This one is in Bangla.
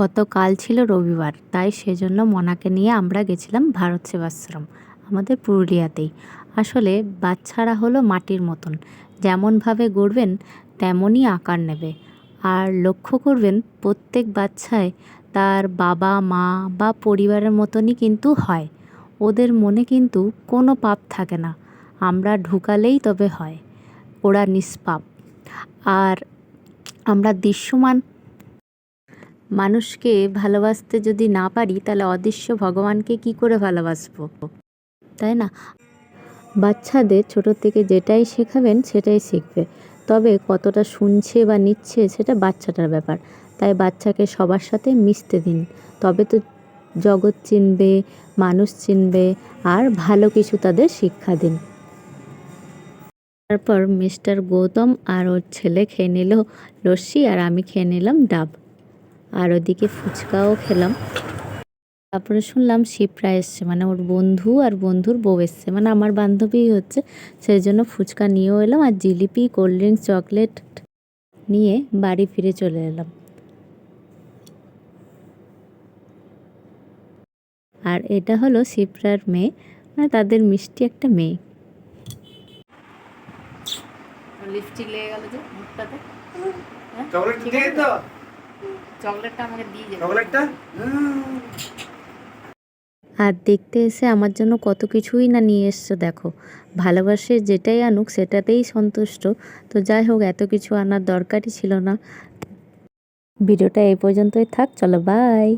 গতকাল ছিল রবিবার, তাই সেজন্য মনাকে নিয়ে আমরা গেছিলাম ভারত সেবাশ্রম, আমাদের পুরুলিয়াতেই। আসলে বাচ্চারা হলো মাটির মতন যেমনভাবে গড়বেন তেমনই আকার নেবে। আর লক্ষ্য করবেন, প্রত্যেক বাচ্চায় তার বাবা, মা বা পরিবারের মতনই কিন্তু হয়, ওদের মনে কিন্তু কোনো পাপ থাকে না, আমরা ঢুকালেই তবে হয়, ওরা নিষ্পাপ। আর আমরা দৃশ্যমান মানুষকে ভালোবাসতে যদি না পারি, তাহলে অদৃশ্য ভগবানকে কি করে ভালোবাসবো? তাই না? বাচ্চাদের ছোটো থেকে যেটাই শেখাবেন, সেটাই শিখবে। তবে কতটা শুনছে বা নিচ্ছে, সেটা বাচ্চাটার ব্যাপার। তাই বাচ্চাকে সবার সাথে মিশতে দিন। তবে তো জগৎ চিনবে, মানুষ চিনবে, আর ভালো কিছু তাদের শিক্ষা দিন। তারপর মিস্টার গৌতম আর ওর ছেলে খেয়ে নিল লস্যি, আর আমি খেয়ে নিলাম ডাব। আর ওদিকে ফুচকাও খেলাম। তারপরে শুনলাম শিপ্রা এসছে মানে ওর বন্ধু আর বন্ধুর বউ এসছে। মানে আমার বান্ধবীই হচ্ছে সেই জন্য ফুচকা নিয়েও এলাম আর জিলিপি কোল্ড ড্রিঙ্কস চকলেট নিয়ে বাড়ি ফিরে চলে এলাম। আর এটা হলো শিপ্রার মেয়ে মানে তাদের মিষ্টি একটা মেয়ে। লিপস্টিক লেগে গেল যে মুখটাতে। হ্যাঁ? চকলেট ঠিক দিয়ে আছে তো চকলেটটা আমাকে দিয়ে যাবে চকলেটটা? আর দেখতে এসে আমার জন্য কত কিছুই না নিয়ে এসছো দেখো। ভালোবাসে যেটাই আনুক সেটাতেই সন্তুষ্ট। তো যাই হোক এত কিছু আনার দরকারই ছিল না। ভিডিওটা এই পর্যন্তই থাক চলো বাই